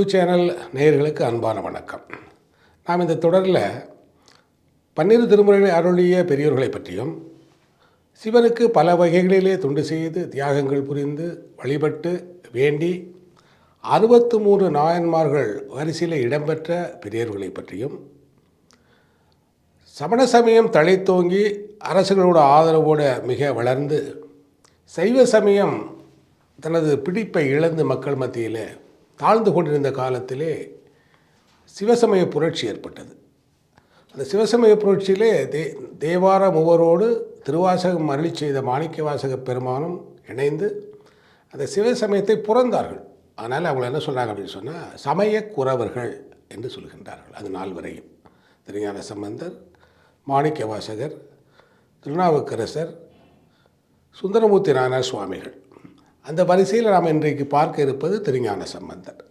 அன்பு சேனல் நேயர்களுக்கு அன்பான வணக்கம். நாம் இந்த தொடரில் பன்னிரு திருமுறைகளை அருளிய பெரியோர்களை பற்றியும் சிவனுக்கு பல வகைகளிலே தொண்டு செய்து தியாகங்கள் புரிந்து வழிபட்டு வேண்டி அறுபத்து மூன்று நாயன்மார்கள் வரிசையில் இடம்பெற்ற பெரியோர்களை பற்றியும் சமண சமயம் தழைத்தோங்கி அரசுகளோட ஆதரவோடு மிக வளர்ந்து சைவ சமயம் தனது பிடிப்பை இழந்து மக்கள் மத்தியில் தாழ்ந்து கொண்டிருந்த காலத்திலே சிவசமய புரட்சி ஏற்பட்டது. அந்த சிவசமய புரட்சியிலே தே தேவார மூவரோடு திருவாசகம் அருளி செய்த மாணிக்க வாசக பெருமானும் இணைந்து அந்த சிவசமயத்தை புறந்தார்கள் அதனால் அவங்க என்ன சொல்கிறாங்க அப்படின்னு சொன்னால் சமய குறவர்கள் என்று சொல்கின்றார்கள். அது நாள் வரையும். திருஞான சம்பந்தர் மாணிக்க வாசகர் திருநாவுக்கரசர் சுந்தரமூர்த்தி நாராயண சுவாமிகள். அந்த வரிசையில் நாம் இன்றைக்கு பார்க்க இருப்பது திருஞான சம்பந்தர்.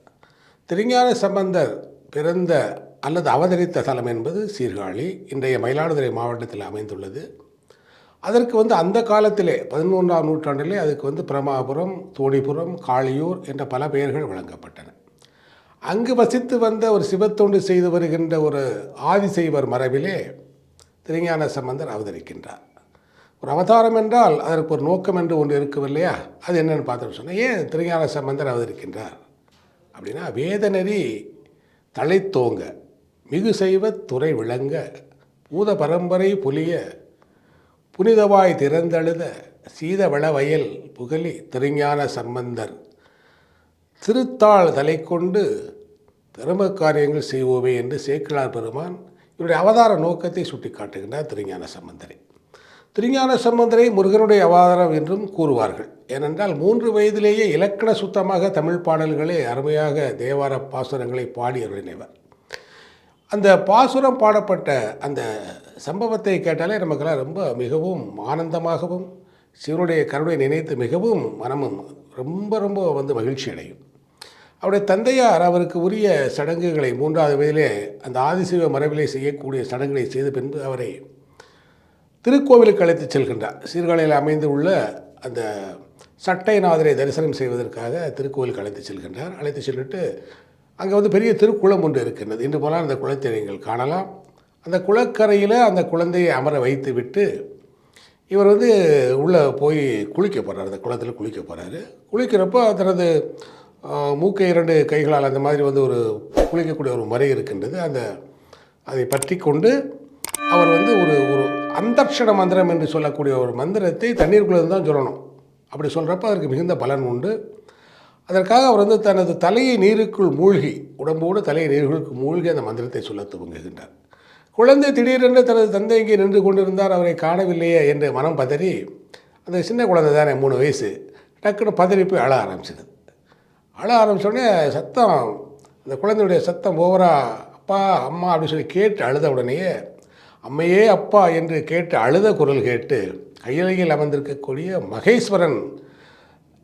திருஞான சம்பந்தர் பிறந்த அல்லது அவதரித்த தலம் என்பது சீர்காழி இன்றைய மயிலாடுதுறை மாவட்டத்தில் அமைந்துள்ளது. அதற்கு வந்து அந்த காலத்திலே பதினொன்றாம் நூற்றாண்டிலே அதுக்கு வந்து பிரமாபுரம் தோணிபுரம் காளியூர் என்ற பல பெயர்கள் வழங்கப்பட்டன. அங்கு வசித்து வந்த ஒரு சிவத்தொண்டு செய்து வருகின்ற ஒரு ஆதிசைவர் மரபிலே திருஞான சம்பந்தர் அவதரிக்கின்றார். ஒரு அவதாரம் என்றால் அதற்கு ஒரு நோக்கம் என்று ஒன்று இருக்கும் இல்லையா அது என்னென்னு பார்த்தோம்னு சொன்னால் ஏன் திருஞான சம்பந்தர் அவதரிக்கின்றார் அப்படின்னா வேதநெறி தழைத்தோங்க மிகு செய்வ துறை விளங்க பூத பரம்பரை புலிய புனிதவாய் திறந்தழுத சீதவள வயல் புகழி திருஞான சம்பந்தர். திருத்தாள் தலை கொண்டு தர்ம காரியங்கள் செய்வோமே என்று சேக்கிழார் பெருமான் இவருடைய அவதார நோக்கத்தை சுட்டி காட்டுகின்றார் திருஞான சம்பந்தரை. திருஞான சம்பந்தரை முருகனுடைய அவதாரம் என்றும் கூறுவார்கள். ஏனென்றால் மூன்று வயதிலேயே இலக்கண சுத்தமாக தமிழ் பாடல்களை அருமையாக தேவார பாசுரங்களை பாடி அந்த பாசுரம் பாடப்பட்ட அந்த சம்பவத்தை கேட்டாலே நமக்கெல்லாம் ரொம்ப மிகவும் ஆனந்தமாகவும் சிவனுடைய கருணை நினைத்து மிகவும் மனமும் ரொம்ப ரொம்ப வந்து மகிழ்ச்சி அடையும். அவருடைய தந்தையார் அவருக்கு உரிய சடங்குகளை மூன்றாவது வயதிலே அந்த ஆதிசிவ மரபிலே செய்யக்கூடிய சடங்குகளை செய்த பின்பு அவரை திருக்கோவிலுக்கு அழைத்து செல்கின்றார். சீர்காழியில் அமைந்து உள்ள அந்த சட்டைநாதரை தரிசனம் செய்வதற்காக திருக்கோவிலுக்கு அழைத்து செல்கின்றார். அழைத்து செல்லிட்டு அங்கே வந்து பெரிய திருக்குளம் ஒன்று இருக்கின்றது. இன்று போனால் அந்த குளத்தை நீங்கள் காணலாம். அந்த குளக்கரையில் அந்த குழந்தையை அமர வைத்து விட்டு இவர் வந்து உள்ளே போய் குளிக்க போகிறார் அந்த குளத்தில் குளிக்க போகிறாரு குளிக்கிறப்போ தனது மூக்கை இரண்டு கைகளால் அந்த மாதிரி வந்து ஒரு குளிக்கக்கூடிய ஒரு முறை இருக்கின்றது. அந்த அதை பற்றி கொண்டு அவர் வந்து ஒரு ஒரு அந்தர்ஷண மந்திரம் என்று சொல்லக்கூடிய ஒரு மந்திரத்தை தண்ணீருக்குள்ளே தான் சொல்லணும். அப்படி சொல்கிறப்ப அதற்கு மிகுந்த பலன் உண்டு. அதற்காக அவர் வந்து தனது தலையை நீருக்குள் மூழ்கி உடம்போடு தலையை நீருக்குள் மூழ்கி அந்த மந்திரத்தை சொல்ல துவங்குகின்றார். குழந்தை திடீரென்று தனது தந்தை இங்கே நின்று கொண்டிருந்தார் அவரை காணவில்லையே என்று மனம் பதறி அந்த சின்ன குழந்தை தானே மூணு வயசு டக்குன்னு பதறி போய் அழ ஆரம்பிச்சிடுது அழ ஆரம்பித்தோடனே சத்தம் அந்த குழந்தையுடைய சத்தம் ஓவரா அப்பா அம்மா அப்படின்னு சொல்லி கேட்டு அழுத உடனேயே அம்மையே அப்பா என்று கேட்டு அழுத குரல் கேட்டு கையிலையில் அமர்ந்திருக்கக்கூடிய மகேஸ்வரன்.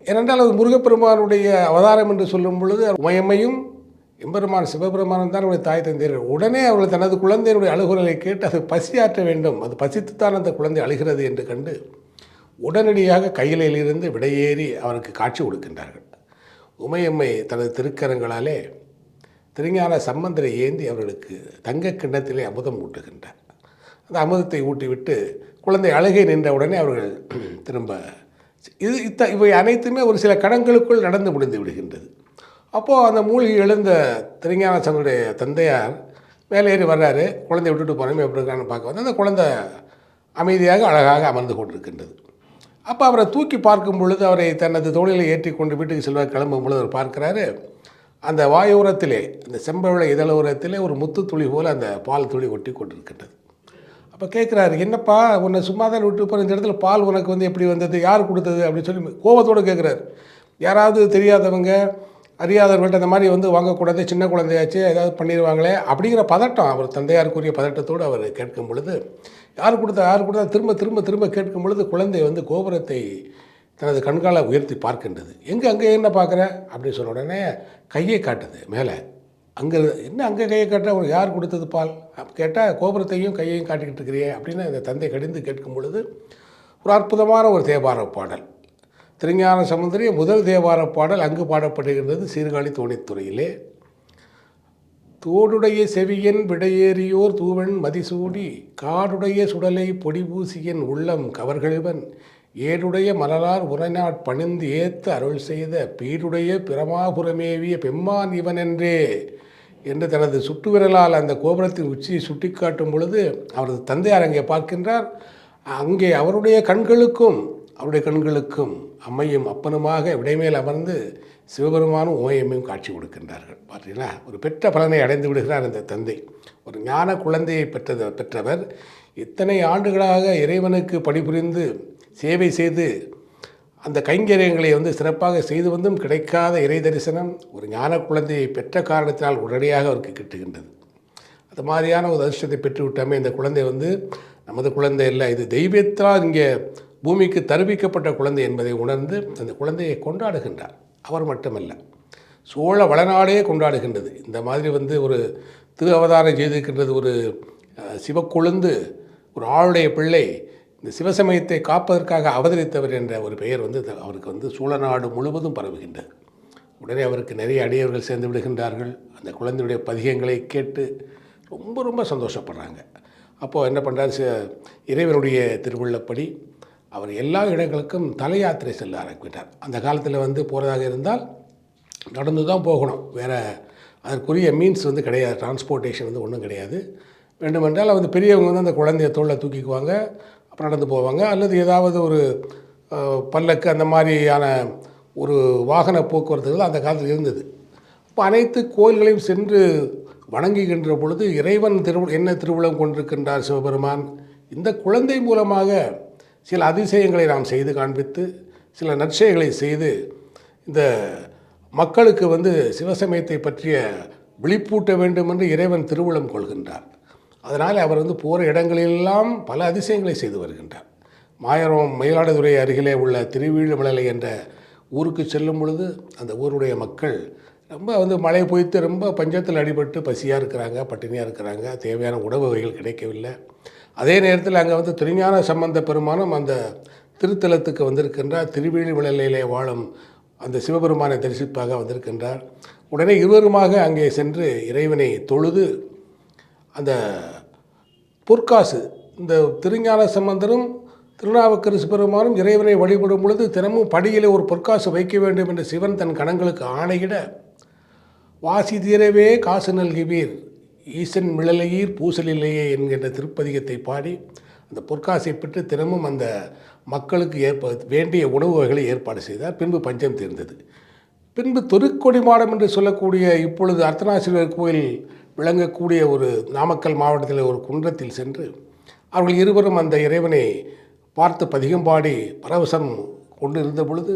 ஏனென்றால் அது முருகப்பெருமானுடைய அவதாரம் என்று சொல்லும் பொழுது உமையம்மையும் எம்பெருமான் சிவபெருமானும் தான் அவருடைய தாய் தந்தையர்கள். உடனே அவர்கள் தனது குழந்தையினுடைய அழுகுரலை கேட்டு அது பசியாற்ற வேண்டும். அது பசித்துத்தான் அந்த குழந்தை அழுகிறது என்று கண்டு உடனடியாக கையிலிருந்து விடையேறி அவருக்கு காட்சி கொடுக்கின்றார்கள். உமையம்மை தனது திருக்கரங்களாலே திருஞான சம்பந்தரை ஏந்தி அவர்களுக்கு தங்க கிண்ணத்திலே அமுதம் ஊட்டுகின்றார். அந்த அமுதத்தை ஊட்டிவிட்டு குழந்தை அழுகை நின்ற உடனே அவர்கள் திரும்ப இது இத்த இவை அனைத்துமே ஒரு சில கடங்களுக்குள் நடந்து முடிந்து விடுகின்றது. அப்போது அந்த மூழ்கி எழுந்த திருஞான சம்பந்தருடைய தந்தையார் மேலே ஏறி வர்றாரு. குழந்தை விட்டுட்டு போனோமே எப்படி இருக்கான்னு பார்க்க வந்து அந்த குழந்தை அமைதியாக அழகாக அமர்ந்து கொண்டிருக்கின்றது. அப்போ அவரை தூக்கி பார்க்கும் பொழுது அவரை தனது தோளில் ஏற்றி கொண்டு வீட்டுக்கு செல்வார். கிளம்பும் பொழுது அவர் பார்க்கிறாரு அந்த வாயோரத்திலே அந்த செம்பவள இதழோரத்திலே ஒரு முத்து துளி போல் அந்த பால் துளி ஒட்டி கொண்டிருக்கின்றது. அப்போ கேட்குறாரு என்னப்பா உன்னை சும்மா தான் விட்டு போகிற இந்த இடத்துல பால் உனக்கு வந்து எப்படி வந்தது? யார் கொடுத்தது? அப்படின்னு சொல்லி கோபத்தோடு கேட்குறாரு யாராவது தெரியாதவங்க அறியாதவர்கள்ட்ட அந்த மாதிரி வந்து வாங்கக்கூடாது சின்ன குழந்தையாச்சு ஏதாவது பண்ணிடுவாங்களே அப்படிங்கிற பதட்டம் அவர் தந்தையாருக்குரிய பதட்டத்தோடு அவர் கேட்கும் பொழுது யார் கொடுத்தா யார் கொடுத்தா? திரும்ப திரும்ப திரும்ப கேட்கும் பொழுது குழந்தை வந்து கோபுரத்தை தனது கண்காலை உயர்த்தி பார்க்கின்றது. எங்கே அங்கே என்ன பார்க்குற? அப்படின்னு சொன்ன உடனே கையை காட்டுது மேலே. அங்கே என்ன அங்கே கையை காட்ட உனக்கு யார் கொடுத்தது பால்? கேட்டால் கோபுரத்தையும் கையையும் காட்டிக்கிட்டு இருக்கிறியே அப்படின்னு அந்த தந்தை கடிந்து கேட்கும் பொழுது ஒரு அற்புதமான ஒரு தேவார பாடல். திருஞான சமுந்தரிய முதல் தேவார பாடல் அங்கு பாடப்படுகின்றது சீர்காழி தோணித்துறையிலே. தோடுடைய செவியன் விடையேறியோர் தூவன் மதிசூடி காடுடைய சுடலை பொடிபூசியன் உள்ளம் கவர்கள்வன் ஏடுடைய மலரார் உரைநாட் பணிந்து ஏத்து அருள் செய்த பீடுடைய பிரமாபுரமேவிய பெம்மான் இவன் என்றே என்று தனது சுட்டுவிரலால் அந்த கோபுரத்தின் உச்சியை சுட்டிக்காட்டும் பொழுது அவரது தந்தையார் அங்கே பார்க்கின்றார். அங்கே அவருடைய கண்களுக்கும் அவருடைய கண்களுக்கும் அம்மையும் அப்பனுமாக விடைமேல் அமர்ந்து சிவபெருமானும் ஓயம்மையும் காட்சி கொடுக்கின்றார்கள். பார்த்தீங்களா ஒரு பெற்ற பலனை அடைந்து விடுகிறார் அந்த தந்தை. ஒரு ஞான குழந்தையை பெற்றது பெற்றவர். இத்தனை ஆண்டுகளாக இறைவனுக்கு பணிபுரிந்து சேவை செய்து அந்த கைங்கரியங்களை வந்து சிறப்பாக செய்து வந்தும் கிடைக்காத இறை தரிசனம் ஒரு ஞான குழந்தையை பெற்ற காரணத்தினால் உடனடியாக அவருக்கு கிட்டுகின்றது. அது மாதிரியான ஒரு அதிர்ஷ்டத்தை பெற்றுவிட்டாமே இந்த குழந்தை வந்து நமது குழந்தை இல்லை இது தெய்வத்தால் இங்கே பூமிக்கு தருவிக்கப்பட்ட குழந்தை என்பதை உணர்ந்து அந்த குழந்தையை கொண்டாடுகின்றார். அவர் மட்டுமல்ல. சோழ வளநாடே கொண்டாடுகின்றது. இந்த மாதிரி வந்து ஒரு திரு அவதாரம் செய்திருக்கின்றது ஒரு சிவக்கொழுந்து ஒரு ஆளுடைய பிள்ளை இந்த சிவசமயத்தை காப்பதற்காக அவதரித்தவர் என்ற ஒரு பெயர் வந்து த- அவருக்கு வந்து சோழநாடு முழுவதும் பரவுகின்றது. உடனே அவருக்கு நிறைய அடியவர்கள் சேர்ந்து விடுகின்றார்கள். அந்த குழந்தையுடைய பதிகங்களை கேட்டு ரொம்ப ரொம்ப சந்தோஷப்படுறாங்க. அப்போது என்ன பண்ணுறாரு இறைவனுடைய திருவுள்ளப்படி அவர் எல்லா இடங்களுக்கும் தலையாத்திரை செல்ல ஆரம்பித்தார். அந்த காலத்தில் வந்து போகிறதாக இருந்தால் நடந்து தான் போகணும். வேறு அதற்குரிய மீன்ஸ் வந்து கிடையாது. டிரான்ஸ்போர்ட்டேஷன் வந்து ஒன்றும் கிடையாது. வேண்டுமென்றால் வந்து பெரியவங்க வந்து அந்த குழந்தைய தோளில் தூக்கிக்குவாங்க அப்புறம் நடந்து போவாங்க. அல்லது ஏதாவது ஒரு பல்லக்கு அந்த மாதிரியான ஒரு வாகன போக்குவரத்துகள் அந்த காலத்தில் இருந்தது. இப்போ அனைத்து கோயில்களையும் சென்று வணங்குகின்ற பொழுது இறைவன் திரு என்ன திருவிழம் கொண்டிருக்கின்றார் சிவபெருமான்? இந்த குழந்தை மூலமாக சில அதிசயங்களை நாம் செய்து காண்பித்து சில நற்செயல்களை செய்து இந்த மக்களுக்கு வந்து சிவசமயத்தை பற்றிய விழிப்பூட்ட வேண்டும் என்று இறைவன் திருவுளம் கொள்கின்றார். அதனால் அவர் வந்து போகிற இடங்களிலெல்லாம் பல அதிசயங்களை செய்து வருகின்றார். மாயரம் மயிலாடுதுறை அருகிலே உள்ள திருவீழுமலை என்ற ஊருக்கு செல்லும் பொழுது அந்த ஊருடைய மக்கள் ரொம்ப வந்து மழை பொய்த்து ரொம்ப பஞ்சத்தில் அடிபட்டு பசியாக இருக்கிறாங்க பட்டினியாக இருக்கிறாங்க தேவையான உணவு வகைகள் கிடைக்கவில்லை. அதே நேரத்தில் அங்கே வந்து திருஞான சம்பந்த பெருமானும் அந்த திருத்தலத்துக்கு வந்திருக்கின்றார். திருவீழிமலையிலே வாழும் அந்த சிவபெருமானை தரிசிப்பாக வந்திருக்கின்றார். உடனே இருவருமாக அங்கே சென்று இறைவனை தொழுது அந்த பொற்காசு இந்த திருஞான சம்பந்தரும் திருநாவுக்கரசு பெருமானும் இறைவனை வழிபடும் பொழுது தினமும் படியிலே ஒரு பொற்காசு வைக்க வேண்டும் என்று சிவன் தன் கணங்களுக்கு ஆணையிட வாசி தீரவே காசு நல்குவீர். ஈசன் மிளலையீர் பூசலில்லையே என்கின்ற திருப்பதிகத்தை பாடி அந்த பொற்காசை பெற்று தினமும் அந்த மக்களுக்கு ஏற்ப வேண்டிய உணவு வகைகளை ஏற்பாடு செய்தார். பின்பு பஞ்சம் தீர்ந்தது. பின்பு தொருக்கொடி மாடம் என்று சொல்லக்கூடிய இப்பொழுது அர்த்தநாசீஸ்வரர் கோயில் விளங்கக்கூடிய ஒரு நாமக்கல் மாவட்டத்தில் ஒரு குன்றத்தில் சென்று அவர்கள் இருவரும் அந்த இறைவனை பார்த்து பதிகம் பாடி பரவசம் கொண்டு இருந்த பொழுது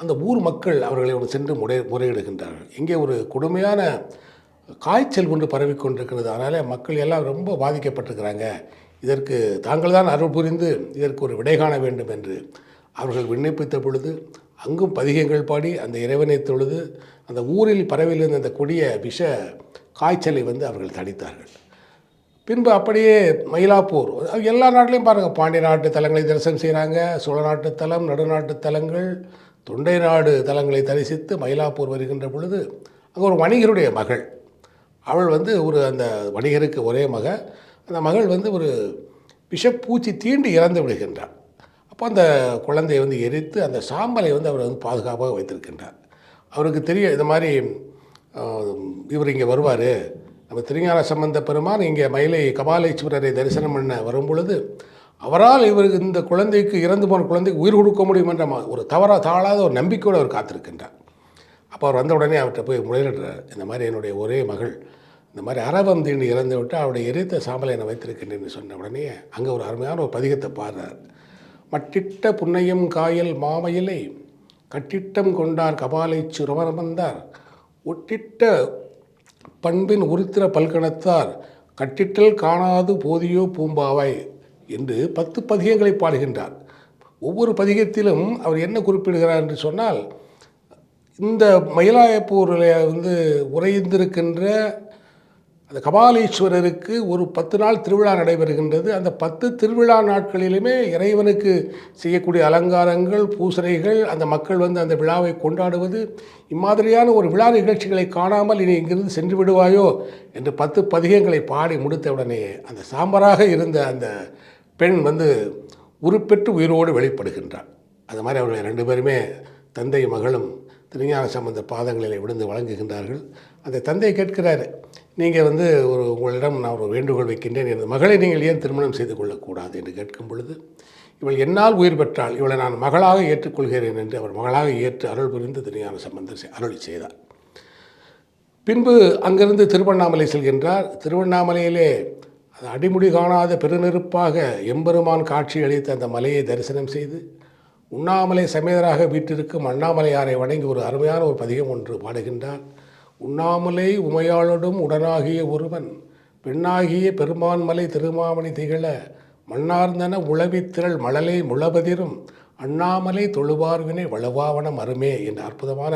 அந்த ஊர் மக்கள் அவர்களை சென்று முறை முறையிடுகின்றார்கள். இங்கே ஒரு கொடுமையான காய்ச்சல் கொண்டு பரவிக் கொண்டிருக்கிறது அதனால் மக்கள் எல்லாம் ரொம்ப பாதிக்கப்பட்டிருக்கிறாங்க. இதற்கு தாங்கள் தான் அருள் புரிந்து இதற்கு ஒரு விடை காண வேண்டும் என்று அவர்கள் விண்ணப்பித்த பொழுது அங்கும் பதிகங்கள் பாடி அந்த இறைவனை தொழுது அந்த ஊரில் பரவிலிருந்த அந்த கொடிய விஷ காய்ச்சலை வந்து அவர்கள் தடித்தார்கள். பின்பு அப்படியே மயிலாப்பூர் அது எல்லா நாட்டிலையும் பாருங்கள் பாண்டிய நாட்டு தலங்களை தரிசனம் செய்கிறாங்க. சோழ நாட்டு தலம் நடுநாட்டு தலங்கள் தொண்டை நாடு தலங்களை தரிசித்து மயிலாப்பூர் வருகின்ற பொழுது அங்கே ஒரு வணிகருடைய மகள் அவள் வந்து ஒரு அந்த வணிகருக்கு ஒரே மக அந்த மகள் வந்து ஒரு விஷப்பூச்சி தீண்டி இறந்து விடுகின்றார் அப்போ அந்த குழந்தையை வந்து எரித்து அந்த சாம்பலை வந்து அவர் வந்து பாதுகாப்பாக வைத்திருக்கின்றார். அவருக்கு தெரிய இது மாதிரி இவர் இங்கே வருவார். நம்ம திருஞான சம்பந்த பெருமான் இங்கே மயிலை கபாலீஸ்வரரை தரிசனம் பண்ண வரும் பொழுது அவரால் இவருக்கு இந்த குழந்தைக்கு இறந்து போன குழந்தைக்கு உயிர் கொடுக்க முடியும் என்ற ஒரு தவறா தாழாத ஒரு நம்பிக்கையோடு அவர் காத்திருக்கின்றார். அப்போ அவர் வந்த உடனே அவர்கிட்ட போய் முறையிடுறார் இந்த மாதிரி என்னுடைய ஒரே மகள் இந்த மாதிரி அரபம் தீண்டு இறந்து விட்டு அவருடைய எரித்த சாம்பலை என்னை வைத்திருக்கின்றேன்னு சொன்ன உடனே அங்கே ஒரு அருமையான ஒரு பதிகத்தை பாடுறார். மட்டிட்ட புன்னையம் காயல் மாமையிலை கட்டிட்டம் கொண்டார் கபாலை சுரவரம் வந்தார். ஒட்டிட்ட பண்பின் உருத்திர பல்கணத்தார் கட்டிட்டல் காணாது போதியோ பூம்பாவாய் என்று பத்து பதிகங்களை பாடுகின்றார். ஒவ்வொரு பதிகத்திலும் அவர் என்ன குறிப்பிடுகிறார் என்று சொன்னால் இந்த மயிலாயப்பூரில் வந்து உறைந்திருக்கின்ற அந்த கபாலீஸ்வரருக்கு ஒரு பத்து நாள் திருவிழா நடைபெறுகின்றது. அந்த பத்து திருவிழா நாட்களிலுமே இறைவனுக்கு செய்யக்கூடிய அலங்காரங்கள் பூசனைகள் அந்த மக்கள் வந்து அந்த விழாவை கொண்டாடுவது இம்மாதிரியான ஒரு விழா நிகழ்ச்சிகளை காணாமல் இனி இங்கிருந்து சென்று விடுவாயோ என்று பத்து பதிகங்களை பாடி முடித்த உடனே அந்த சாம்பராக இருந்த அந்த பெண் வந்து உருப்பெற்று உயிரோடு வெளிப்படுகின்றார் அது மாதிரி அவர்கள் ரெண்டு பேருமே தந்தை மகளும் திருஞான சம்பந்த பாதங்களில் விழுந்து வழங்குகின்றார்கள். அந்த தந்தை கேட்கிறார் நீங்கள் வந்து ஒரு உங்களிடம் நான் ஒரு வேண்டுகோள் வைக்கின்றேன் எனது மகளை நீங்கள் ஏன் திருமணம் செய்து கொள்ளக்கூடாது? என்று கேட்கும் பொழுது இவள் என்னால் உயிர் பெற்றால் இவளை நான் மகளாக ஏற்றுக்கொள்கிறேன் என்று அவர் மகளாக ஏற்று அருள் புரிந்து திருஞான சம்பந்தர் அருள் செய்தார். பின்பு அங்கிருந்து திருவண்ணாமலை செல்கின்றார். திருவண்ணாமலையிலே அது அடிமுடி காணாத பெருநெருப்பாக எம்பெருமான் காட்சி அளித்த அந்த மலையை தரிசனம் செய்து உண்ணாமலை சமேதராக வீட்டிற்கும் அண்ணாமலையாரை வணங்கி ஒரு அருமையான ஒரு பதிகம் ஒன்று பாடுகின்றார் உண்ணாமலை உமையாளோடும் உடனாகிய ஒருவன் பெண்ணாகிய பெருமான்மலை திருமாமணி திகழ மன்னார்ந்தன உளவித்திரள் மழலை முழபதிரும் அண்ணாமலை தொழுவார்வினை வளவாவனம் அருமே என்ற அற்புதமான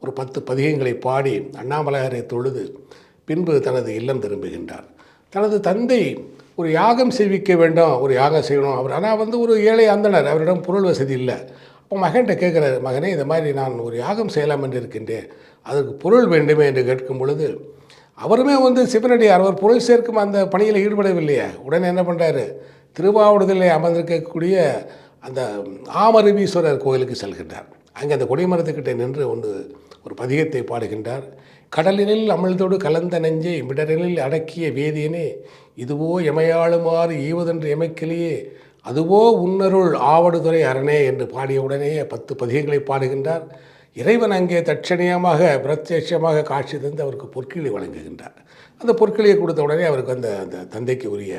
ஒரு பத்து பதிகங்களை பாடி அண்ணாமலையாரை தொழுது பின்பு தனது இல்லம் திரும்புகின்றார். தனது தந்தை ஒரு யாகம் செய்விக்க வேண்டும் ஒரு யாகம் செய்யணும். அவர் ஆனால் வந்து ஒரு ஏழை அந்தனர் அவரிடம் பொருள் வசதி இல்லை. அப்போ மகன்கிட்ட கேட்குறாரு மகனே இந்த மாதிரி நான் ஒரு யாகம் செய்யலாம் என்று இருக்கின்றேன். அதற்கு பொருள் வேண்டுமே என்று கேட்கும் பொழுது அவருமே வந்து சிவனடியார் அவர் பொருள் சேர்க்கும் அந்த பணியில் ஈடுபடவில்லையே. உடனே என்ன பண்ணுறாரு திருவாவூரத்தில் அமர்ந்திருக்கக்கூடிய அந்த ஆமருவீஸ்வரர் கோயிலுக்கு செல்கின்றார். அங்கே அந்த கொடிமரத்துக்கிட்ட நின்று ஒன்று ஒரு பதிகத்தை பாடுகின்றார். கடலினில் அமிழ்தோடு கலந்த நெஞ்சை மிடரினில் அடக்கிய வேதியினை இதுவோ எமையாளுமாறு ஈவதென்று எமைக்கிளியே அதுவோ உன்னருள் ஆவடுதுறை அரணே என்று பாடிய பத்து பதிகங்களை பாடுகின்றார். இறைவன் அங்கே தட்சணியமாக பிரத்யட்சமாக காட்சி தந்து அவருக்கு பொற்கிளி வழங்குகின்றார். அந்த பொற்கிளியை கொடுத்த உடனே அவருக்கு அந்த அந்த தந்தைக்கு உரிய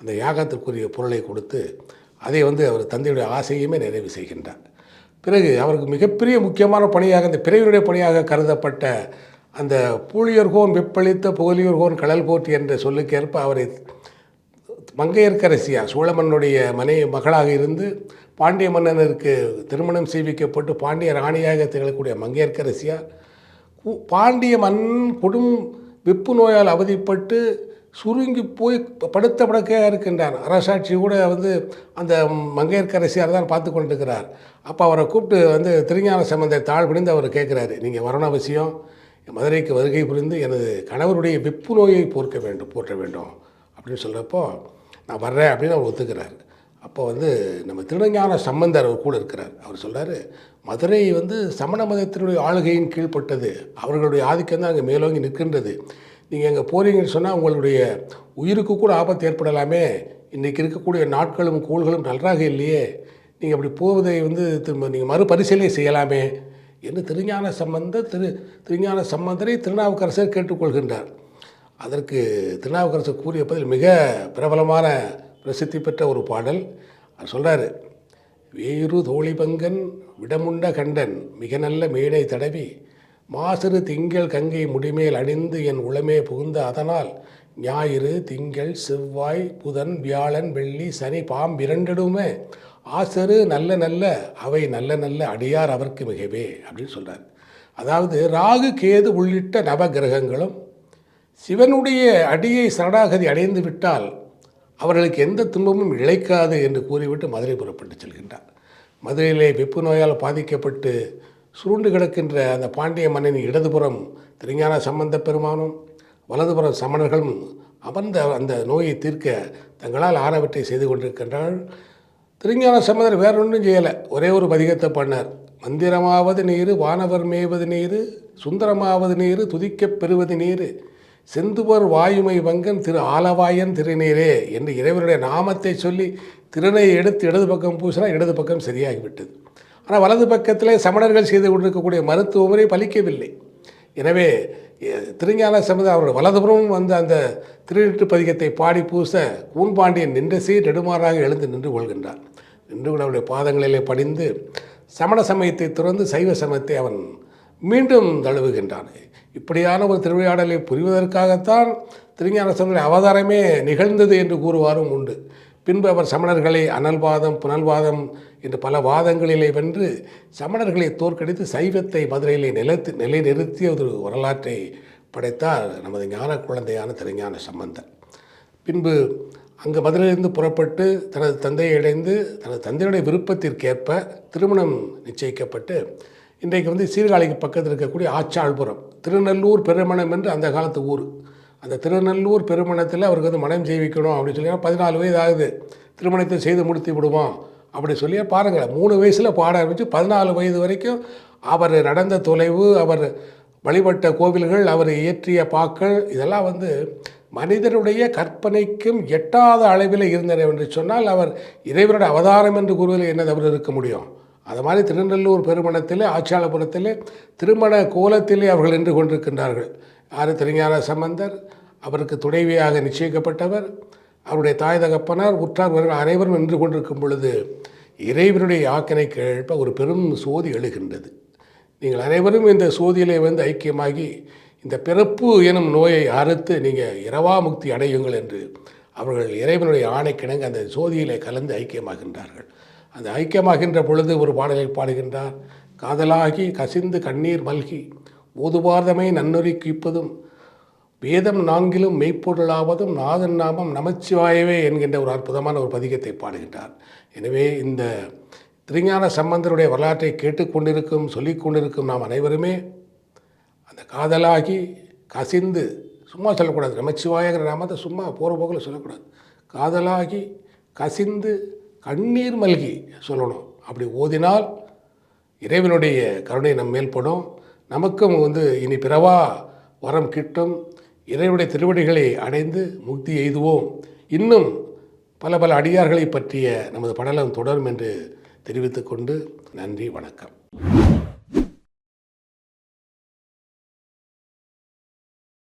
அந்த யாகத்திற்குரிய பொருளை கொடுத்து அதை வந்து அவர் தந்தையுடைய ஆசையுமே நிறைவு செய்கின்றார். பிறகு அவருக்கு மிகப்பெரிய முக்கியமான பணியாக அந்த பிறவியுடைய பணியாக கருதப்பட்ட அந்த பூழியர்கோன் வெப்பளித்த புகழியூர்கோன் கடல் போற்றி என்ற சொல்லுக்கேற்ப அவரை மங்கையர்க்கரசியார் சோழமன்னுடைய மனைவி மகளாக இருந்து பாண்டிய மன்னனருக்கு திருமணம் செய்விக்கப்பட்டு பாண்டிய ராணியாக திகழக்கூடிய மங்கையர்க்கரசியார் கு- பாண்டிய மன்னன் கொடும் வெப்பு நோயால் அவதிப்பட்டு சுருங்கி போய் படுத்த படக்கையாக இருக்கின்றார் அரசாட்சி கூட வந்து அந்த மங்கையர்க்கரசியார் தான் பார்த்து கொண்டிருக்கிறார். அப்போ அவரை கூப்பிட்டு வந்து திருஞான சம்பந்த தாழ் பிடிந்து அவர் கேட்குறாரு நீங்கள் வரணும் அவசியம். மதுரைக்கு வருகை புரிந்து எனது கணவருடைய வெப்பு நோயை போர்க்க வேண்டும் போற்ற வேண்டும் அப்படின்னு சொல்கிறப்போ நான் வர்றேன் அப்படின்னு அவர் ஒத்துக்கிறார். அப்போ வந்து நம்ம திருநஞான சம்பந்தர் அவர் கூட இருக்கிறார். அவர் சொல்கிறார் மதுரை வந்து சமண மதத்தினுடைய ஆளுகையின் கீழ்ப்பட்டது. அவர்களுடைய ஆதிக்கம் தான் அங்கே மேலோங்கி நிற்கின்றது. நீங்கள் அங்கே போகிறீங்கன்னு சொன்னால் உங்களுடைய உயிருக்கு கூட ஆபத்து ஏற்படலாமே. இன்றைக்கி இருக்கக்கூடிய நாட்களும் கோள்களும் நன்றாக இல்லையே. நீங்கள் அப்படி போவதை வந்து திரும்ப நீங்கள் மறுபரிசீலனை செய்யலாமே. என்று திருஞான சம்பந்த திரு திருஞான சம்பந்தரை திருநாவுக்கரசர் கேட்டுக்கொள்கின்றார். அதற்கு திருநாவுக்கரசர் கூறிய பதில் மிக பிரபலமான பிரசித்தி பெற்ற ஒரு பாடல். அவர் சொல்கிறாரு வேறு தோழிபங்கன் விடமுண்ட கண்டன் மிக நல்ல மேடை தடவி மாசிறு திங்கள் கங்கை முடிமேல் அணிந்து என் உளமே புகுந்த அதனால் ஞாயிறு திங்கள் செவ்வாய் புதன் வியாழன் வெள்ளி சனி பாம்பிரண்டிடுமே ஆசரு நல்ல நல்ல அவை நல்ல நல்ல அடியார் அவர்க்கு மிகவே அப்படின்னு சொல்கிறார் அதாவது ராகு கேது உள்ளிட்ட நவகிரகங்களும் சிவனுடைய அடியை சரணாகதி அடைந்து விட்டால் அவர்களுக்கு எந்த துன்பமும் இழைக்காது என்று கூறிவிட்டு மதுரை புறப்பட்டு செல்கின்றார். மதுரையிலே வெப்பு நோயால் பாதிக்கப்பட்டு சுருண்டு கிடக்கின்ற அந்த பாண்டிய மன்னனின் இடதுபுறம் திருஞான சம்பந்த பெருமானும் வலதுபுறம் சமணர்களும் அமர்ந்த அந்த நோயை தீர்க்க தங்களால் ஆனவற்றை செய்து கொண்டிருக்கின்றார்கள். திருஞான சம்பந்தர் வேற ஒன்றும் செய்யலை. ஒரே ஒரு பதிகத்தை பண்ணார் மந்திரமாவது நீரு வானவர் மேவது நீரு சுந்தரமாவது நீரு துதிக்கப் பெறுவது நீரு செந்துவர் வாயுமை வங்கன் திரு ஆலவாயன் திருநீரே என்று இறைவனுடைய நாமத்தை சொல்லி திருநை எடுத்து இடது பக்கம் பூசினா இடது பக்கம் சரியாகிவிட்டது. ஆனால் வலது பக்கத்திலே சமணர்கள் செய்து கொண்டிருக்கக்கூடிய மருத்துவ முறை பலிக்கவில்லை. எனவே திருஞான சம்பந்தர் அவருடைய வலதுபுறமும் வந்து அந்த திருநீட்டு பதிகத்தை பாடி பூச கூன்பாண்டியன் நின்ற சீர் நெடுமாறாக எழுந்து நின்று கொள்கின்றான் நின்று அவருடைய பாதங்களிலே பணிந்து சமண சமயத்தை துறந்து சைவ சமயத்தை அவன் மீண்டும் தழுவுகின்றான். இப்படியான ஒரு திருவிளையாடலை புரிவதற்காகத்தான் திருஞான சம்பந்தர் அவதாரமே நிகழ்ந்தது என்று கூறுவாரும் உண்டு. பின்பு அவர் சமணர்களை அனல்வாதம் புனல்வாதம் என்று பல வாதங்களிலே வென்று சமணர்களை தோற்கடித்து சைவத்தை மதுரையிலே நிலைத்து நிலைநிறுத்திய ஒரு வரலாற்றை படைத்தார் நமது ஞான குழந்தையான திருஞான சம்பந்தர். பின்பு அங்கு மதுரையிலிருந்து புறப்பட்டு தனது தந்தையை இணைந்து தனது தந்தையுடைய விருப்பத்திற்கேற்ப திருமணம் நிச்சயிக்கப்பட்டு இன்றைக்கு வந்து சீர்காழிக்கு பக்கத்தில் இருக்கக்கூடிய ஆச்சாள்புரம் திருநெல்லூர் பெருமணம் என்று அந்த காலத்து ஊர். அந்த திருநெல்லூர் பெருமணத்தில் அவருக்கு வந்து மனம் செய்விக்கணும் அப்படின்னு சொல்லி பதினாலு வயது ஆகுது திருமணத்தை செய்து முடித்து விடுவோம் அப்படி சொல்லி பாருங்கள் மூணு வயசில் பாட ஆரம்பித்து பதினாலு வயது வரைக்கும் அவர் நடந்த தொலைவு அவர் வழிபட்ட கோவில்கள் அவர் இயற்றிய பாக்கள் இதெல்லாம் வந்து மனிதனுடைய கற்பனைக்கும் எட்டாத அளவில் இருந்தனர் என்று சொன்னால் அவர் இறைவனுடைய அவதாரம் என்று கூறுவதில் என்ன தவறு இருக்க முடியும்? அது மாதிரி திருநெல்லூர் பெருமணத்திலே ஆட்சியாளபுரத்திலே திருமண கோலத்திலே அவர்கள் நின்று கொண்டிருக்கின்றார்கள். ஆறு திருஞான சம்பந்தர். அவருக்கு துணைவியாக நிச்சயிக்கப்பட்டவர். அவருடைய தாய் தகப்பனார் உற்றார் அனைவரும் நின்று கொண்டிருக்கும் பொழுது இறைவனுடைய ஆக்கினை கேழ்ப்ப ஒரு பெரும் சோதி எழுகின்றது. நீங்கள் அனைவரும் இந்த சோதியிலே வந்து ஐக்கியமாகி இந்த பிறப்பு எனும் நோயை அறுத்து நீங்கள் இரவா முக்தி அடையுங்கள் என்று அவர்கள் இறைவனுடைய ஆணைக்கிணங்க அந்த சோதியிலே கலந்து ஐக்கியமாகின்றார்கள். அந்த ஐக்கியமாகின்ற பொழுது ஒரு பாடலை பாடுகின்றார். காதலாகி கசிந்து கண்ணீர் மல்கி ஓதுவார்தமை நன்னொறி கீப்பதும் வேதம் நான்கிலும் மெய்ப்பொருளாவதும் நாதன் நாமம் நமச்சிவாயவே என்கின்ற ஒரு அற்புதமான ஒரு பதிகத்தை பாடுகின்றார். எனவே இந்த திருஞான சம்பந்தருடைய வரலாற்றை கேட்டுக்கொண்டிருக்கும் சொல்லிக்கொண்டிருக்கும் நாம் அனைவருமே காதலாகி கசிந்து சும்மா சொல்லக்கூடாது. நமச்சிவாயங்கிற நாமத்தை சும்மா போகிற போக்கில் சொல்லக்கூடாது. காதலாகி கசிந்து கண்ணீர் மல்கி சொல்லணும். அப்படி ஓதினால் இறைவனுடைய கருணை நம் மேல்படும் நமக்கும் வந்து இனி பிறவா வரம் கிட்டும். இறைவனுடைய திருவடிகளை அடைந்து முக்தி எய்துவோம். இன்னும் பல பல அடியார்களை பற்றிய நமது படலம் தொடரும் என்று தெரிவித்துக்கொண்டு நன்றி வணக்கம்.